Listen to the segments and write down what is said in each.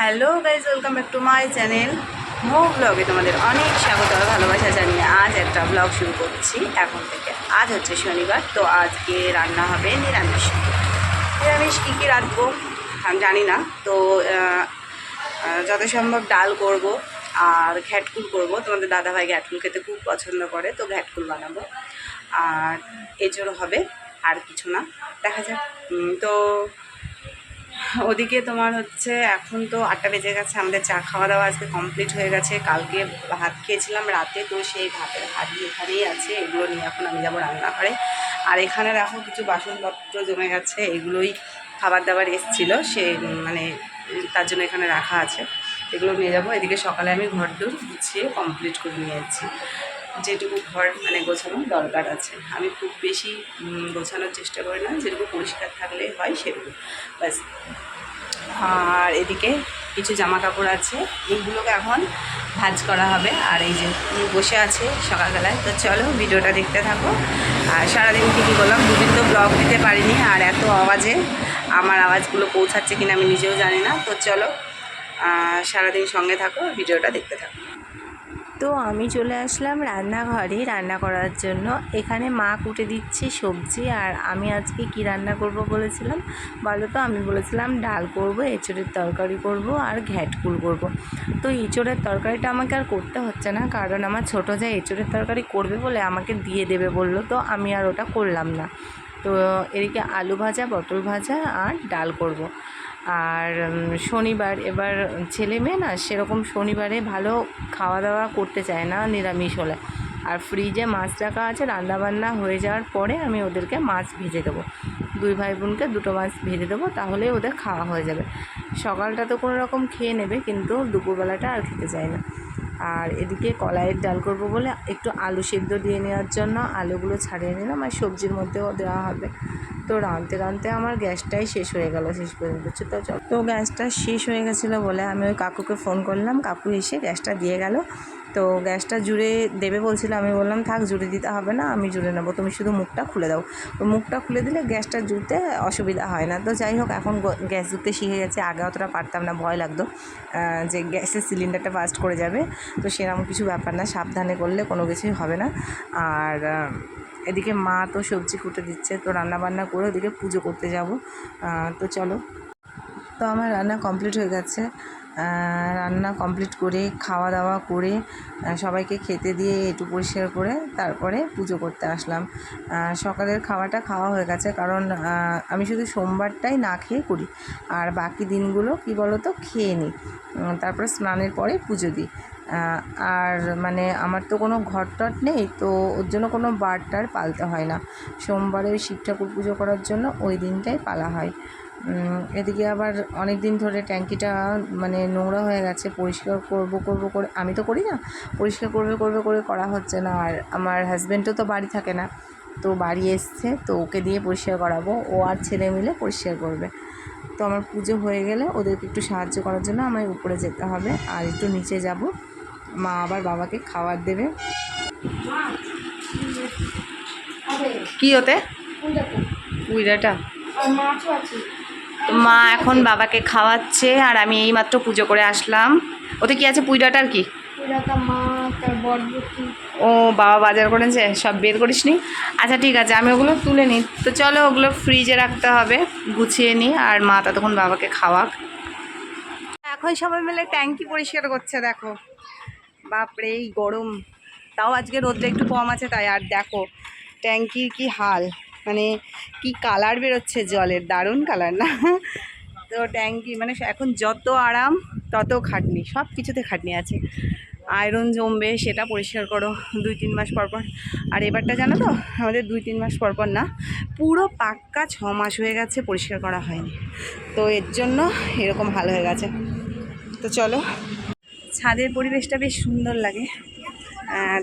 Hello guys, welcome back to my channel. মো ব্লগে তোমাদের অনেক স্বাগত আর ভালোবাসা জানিয়ে আজ একটা ব্লগ শুরু করছি এখন থেকে। আজ হচ্ছে শনিবার, তো আজকে রান্না হবে নিরামিষ। নিরামিষ কী কী রাখব আমি জানি না, তো যত সম্ভব ডাল করব আর ঘ্যাটকুল করব। তোমাদের দাদাভাই ঘ্যাটকুল খেতে খুব পছন্দ করে, তো ঘ্যাটকুল বানাবো। আর এজোর হবে আর কিছু না। দেখা যাক। তো ওদিকে তোমার হচ্ছে এখন তো আটটা বেজে গেছে, আমাদের চা খাওয়া দাওয়া আজকে কমপ্লিট হয়ে গেছে। কালকে ভাত খেয়েছিলাম রাতে, তো সেই ভাতের হাড়ি এখানেই আছে, এগুলো নিয়ে এখন আমি যাব রান্নাঘরে। আর এখানে দেখো কিছু বাসনপত্র জমে গেছে, এগুলোই খাবার দাবার এসছিল, সে মানে তার জন্য এখানে রাখা আছে। এগুলো নিয়ে যাব, এদিকে সকালে আমি ঘর দূর গুছিয়ে কমপ্লিট করে নিয়ে যাচ্ছি যেটুকু ঘর মানে গোছানোর দরকার আছে। আমি খুব বেশি গোছানোর চেষ্টা করি না, যেটুকু পরিষ্কার থাকলে হয় সেটুকু। ব্যাস। আর এদিকে কিছু জামা কাপড় আছে এইগুলোকে এখন ভাজ করা হবে। আর এই যে বসে আছে সকালবেলায়, তো চলো ভিডিওটা দেখতে থাকো। আর সারাদিন কী কী করলাম, দুদিন তো ব্লগ দিতে পারিনি, আর এত আওয়াজে আমার আওয়াজগুলো পৌঁছাচ্ছে কিনা আমি নিজেও জানি না। তো চলো সারাদিন সঙ্গে থাকো, ভিডিওটা দেখতে থাকো। তো আমি চলে আসলাম রান্নাঘরে রান্না করার জন্য। এখানে মা কুটে দিচ্ছে সবজি আর আমি আজকে কি রান্না করব বলেছিলাম? বলো তো, আমি বলেছিলাম ডাল করব, এঁচড়ের তরকারি করব আর ঘ্যাটকুল করব। তো এঁচড়ের তরকারিটা আমাকে আর করতে হচ্ছে না, কারণ আমার ছোটো যা এঁচড়ের তরকারি করবে বলে আমাকে দিয়ে দেবে বলল, তো আমি আর ওটা করলাম না। তো এদিকে আলু ভাজা, পটল ভাজা আর ডাল করব। আর শনিবার এবার ছেলে মেয়ে না সেরকম শনিবারে ভালো খাওয়া দাওয়া করতে চায় না নিরামিষ হলে। আর ফ্রিজে মাছ রাখা আছে, রান্নাবান্না হয়ে যাওয়ার পরে আমি ওদেরকে মাছ ভেজে দেবো। দুই ভাই বোনকে দুটো মাছ ভেজে দেবো, তাহলে ওদের খাওয়া হয়ে যাবে। সকালটা তো কোনো রকম খেয়ে নেবে, কিন্তু দুপুরবেলাটা আর খেতে চায় না। আর এদিকে কলাইয়ের ডাল করব বলে একটু আলু সেদ্ধ দিয়ে নেওয়ার জন্য আলুগুলো ছাড়িয়ে নিলাম আর সবজির মধ্যেও দেওয়া হবে। তো রাঁধতে রাঁধতে আমার গ্যাসটাই শেষ হয়ে গেল শেষ পর্যন্ত তো? তো গ্যাসটা শেষ হয়ে গেছিল বলে আমি ওই কাকুকে ফোন করলাম, কাকু এসে গ্যাসটা দিয়ে গেল। তো গ্যাসটা জুড়ে দেবে বলছিল, আমি বললাম, থাক, জুড়ে দিতে হবে না, আমি জুড়ে নেব, তুমি শুধু মুখটা খুলে দাও। মুখটা খুলে দিলে গ্যাসটা জুড়তে অসুবিধা হয় না। তো যাই হোক, এখন গ্যাস জুড়তে শিখে গেছে, আগে অতটা পারতাম না, ভয় লাগতো যে গ্যাসের সিলিন্ডারটা বাস্ট করে যাবে। তো সেরকম কিছু ব্যাপার না, সাবধানে করলে কোনো কিছুই হবে না। আর এদিকে মা তো সবজি কুটে দিচ্ছে, তো রান্না বান্না করে ওদিকে পুজো করতে যাব। তো চলো। তো আমার রান্না কমপ্লিট হয়ে গেছে। রান্না কমপ্লিট করে খাওয়া দাওয়া করে সবাইকে খেতে দিয়ে একটু পরিষ্কার করে তারপরে পুজো করতে আসলাম। সকালের খাওয়াটা খাওয়া হয়ে গেছে কারণ আমি শুধু সোমবারটাই না খেয়ে করি। আর বাকি দিনগুলো কি বলো তো খেয়ে নিই। তারপরে স্নানের পরে পুজো দিই। আর মানে আমার তো কোনো ঘর টট নেই, তো ওর জন্য কোনো বার টার পালতে হয় না। সোমবারে শিব ঠাকুর পুজো করার জন্য ওই দিনটাই পালা হয়। এদিকে আবার অনেক দিন ধরে ট্যাঙ্কিটা মানে নোংরা হয়ে গেছে পরিষ্কার করব করব করে আমি তো করি না পরিষ্কার করবে করবে করে করা হচ্ছে না। আর আমার হাজব্যান্ডও তো বাড়ি থাকে না তো বাড়ি এসছে তো ওকে দিয়ে পরিষ্কার করাবো ও আর ছেলে মিলে পরিষ্কার করবে। তো আমার পুজো হয়ে গেলে ওদেরকে একটু সাহায্য করার জন্য আমায় উপরে যেতে হবে আর একটু নিচে যাব। মা আবার বাবাকে খাবার দেবে। কি ওতে? উইরাটা। তো মা এখন বাবাকে খাওয়াচ্ছে আর আমি এইমাত্র পুজো করে আসলাম। ওতে কি আছে পুইডাটার কি? ও বাবা বাজার করেছে? সব বের করিস নি আচ্ছা ঠিক আছে আমি ওগুলো তুলে নিই। তো চলো ওগুলো ফ্রিজে রাখতে হবে গুছিয়ে নিই আর মা ততক্ষণ বাবাকে খাওয়াক। এখন সবাই মিলে ট্যাঙ্কি পরিষ্কার করছে দেখো। বাপরে এই গরম। তাও আজকে রোদটা একটু কম আছে তাই আর দেখো ট্যাঙ্কির কি হাল। মানে কি কালার বেরোচ্ছে জলের? দারুণ কালার না? তো ট্যাঙ্কি মানে এখন যত আরাম, তত খাটনি সব কিছুতে খাটনি আছে। আয়রন জমবে, সেটা পরিষ্কার করো দুই তিন মাস পর পর। আর এবারটা জানো তো, আমাদের দুই তিন মাস পর পর না, পুরো পাক্কা ছ মাস হয়ে গেছে পরিষ্কার করা হয়নি। তো এর জন্য এরকম হাল হয়ে গেছে। তো চলো, ছাদের পরিবেশটা বেশ সুন্দর লাগে।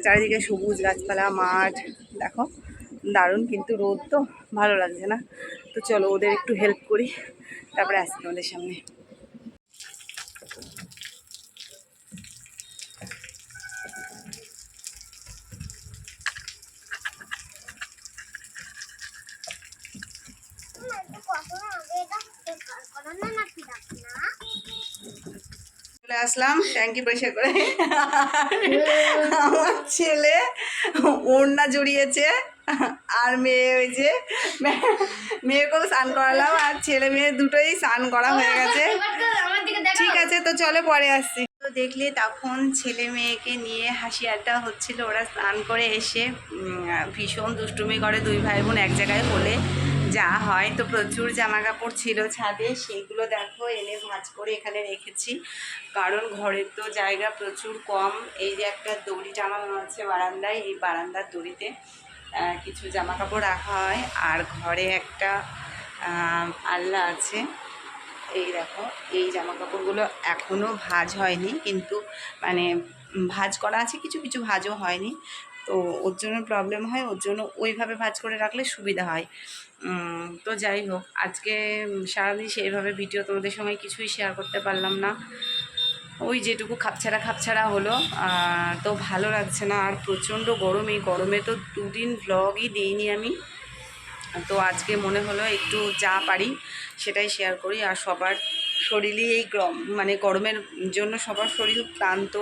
চারিদিকে সবুজ গাছপালা, মাঠ, দেখো। দারুণ কিন্তু রোদ তো ভালো লাগছে না। তো চলো ওদের একটু হেল্প করি তারপরে আসছি তোমাদের সামনে। চলে আসলাম ট্যাঙ্কি পরিষ্কার করে। আমার ছেলে ওড়না জড়িয়েছে। আর মেয়ে ওই যে, মেয়েকেও স্নান করালাম আর ছেলে মেয়ে দুটোই স্নান করা হয়ে গেছে। ঠিক আছে, তো চলো পরে আসছি। তো দেখলে তখন ছেলে মেয়েকে নিয়ে হাসি আড্ডা হচ্ছিল, ওরা স্নান করে এসে ভীষণ দুষ্টুমি করে দুই ভাই বোন এক জায়গায় হলে যা হয়। তো প্রচুর জামা কাপড় ছিল ছাদে, সেইগুলো দেখো, এনে ভাঁজ করে এখানে রেখেছি। কারণ ঘরের তো জায়গা প্রচুর কম। এই যে একটা দড়ি টাঙানো আছে বারান্দায়, এই বারান্দার দড়িতে কিছু জামা কাপড় রাখা হয়। আর ঘরে একটা আল্লা আছে। এই দেখো, এই জামা কাপড়গুলো এখনও ভাজ হয়নি, কিন্তু মানে ভাঁজ করা আছে, কিছু কিছু ভাজও হয়নি। তো ওর জন্য প্রবলেম হয়, ওর জন্য ওইভাবে ভাজ করে রাখলে সুবিধা হয়। তো যাই হোক, আজকে সারাদিন সেইভাবে ভিডিও তোমাদের সঙ্গে কিছুই শেয়ার করতে পারলাম না। ওই যেটুকু খাপছাড়া খাপছাড়া হলো তো ভালো লাগছে না। আর প্রচণ্ড গরম, এই গরমে তো দুদিন ভ্লগই দিইনি আমি। তো আজকে মনে হলো একটু যা পারি সেটাই শেয়ার করি। আর সবার শরীরই এই গরম মানে গরমের জন্য সবার শরীর ক্লান্ত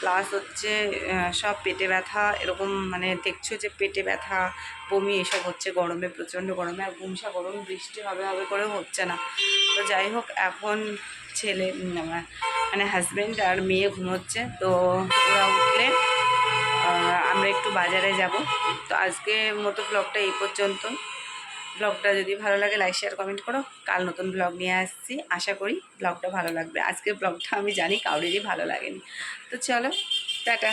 প্লাস হচ্ছে সব পেটে ব্যথা, এরকম মানে দেখছ যে পেটে ব্যথা, বমি, এসব হচ্ছে গরমে, প্রচণ্ড গরমে। আর গুমসা গরম বৃষ্টি হবে হবে করে হচ্ছে না। তো যাই হোক, এখন ছেলে আমার মানে হাজব্যান্ড আর মেয়ে ঘুমোচ্ছে। তো ওরা উঠলে আমরা একটু বাজারে যাব। তো আজকে মতো ব্লগটা এই পর্যন্ত। ব্লগটা যদি ভালো লাগে লাইক শেয়ার কমেন্ট করো। কাল নতুন ব্লগ নিয়ে আসছি। আশা করি ব্লগটা ভালো লাগবে। আজকের ব্লগটা আমি জানি কাউরেরই ভালো লাগেনি। তো চলো, টাটা।